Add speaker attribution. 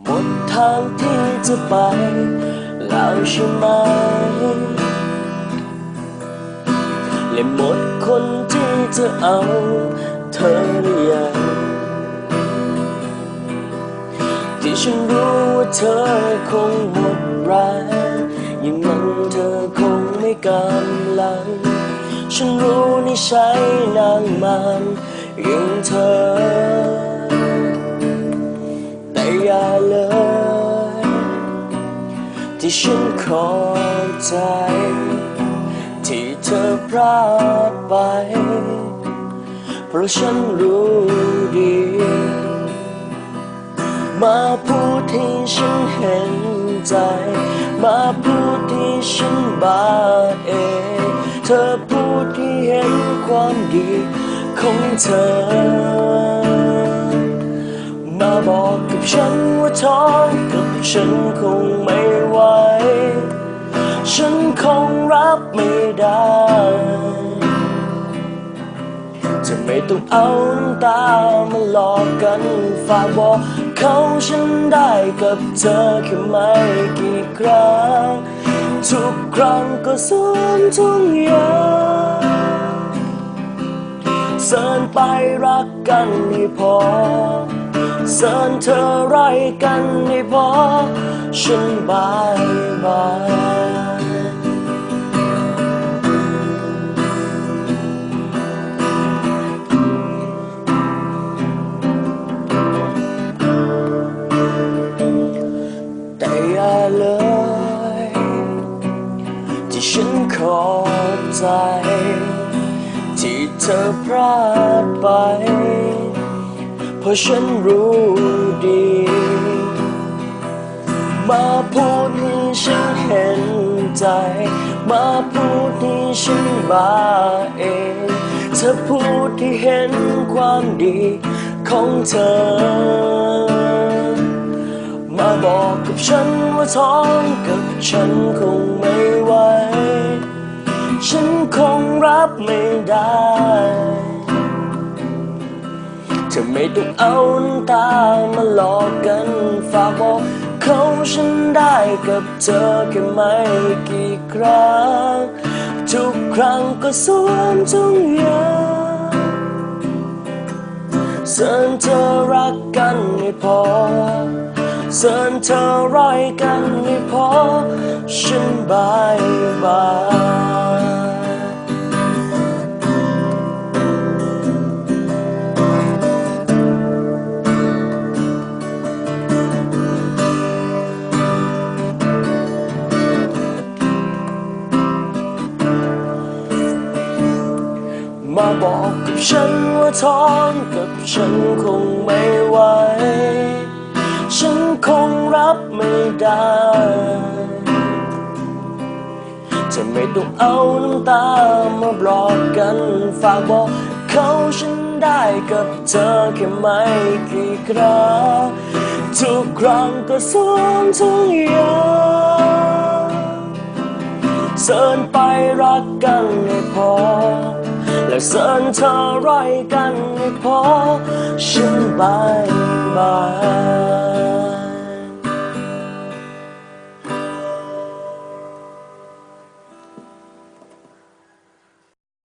Speaker 1: หมดทางที่จะไปแล้วใช่ไหมและหมดคนที่จะเอาเธอหรือยังที่ฉันรู้ว่าเธอคงหมดแรงอย่างนั้นเธอคงไม่กำลัง ฉันรู้นี่ใช้นางมันย่งเธอ ฉันขอบใจ ที่เธอพลาดไป เพราะฉันรู้ดี มาพูดให้ฉันเห็นใจ มาพูดที่ฉันบาดเอ เธอพูดที่เห็นความดีของเธอ มาบอกกับฉันว่าท้อง ฉันคงไม่ไหว ฉันคงรับไม่ได้จะไม่ต้องเอาน้ำตามาหลอกกัน ฝากบอกเขาฉันได้กับเธอแค่ไม่กี่ครั้ง ทุกครั้งก็สวนทุกอย่างเสินไปรักกันให้พอ เสินเธอไรกันให้พอฉันบายบายแต่อย่าเลย ที่ฉันขอบใจ ที่เธอพลาดไป เพราะฉันรู้ดี มาพูดให้ฉันเห็นใจ มาพูดให้ฉันบาเองเธอพูดที่เห็นความดีของเธอ มาบอกกับฉันว่าท้องกับฉันคงไม่ไหวฉันคงรับไม่ได้ อไม่ต้องเอาน้ำตามาหลอกกันฝากบอกเขาฉันได้กับเธอแค่ไม่กี่ครั้ง ทุกครั้งก็สวมทุกอย่างเสินเธอรักกันไม่พอเสินเธอร้อยกันไม่พอฉันบายบาย บอกกับฉันว่าท้องกับฉันคงไม่ไหว ฉันคงรับไม่ได้จะไม่ต้องเอาน้ำตามาบลอกกัน ฝากบอกเขาฉันได้กับเธอแค่ไม่กี่ครั้งทุกครั้งก็สวมทุกอย่างเสินไปรักกันให้พอ และเสินเธอไรกันให้พอฉันบายบาย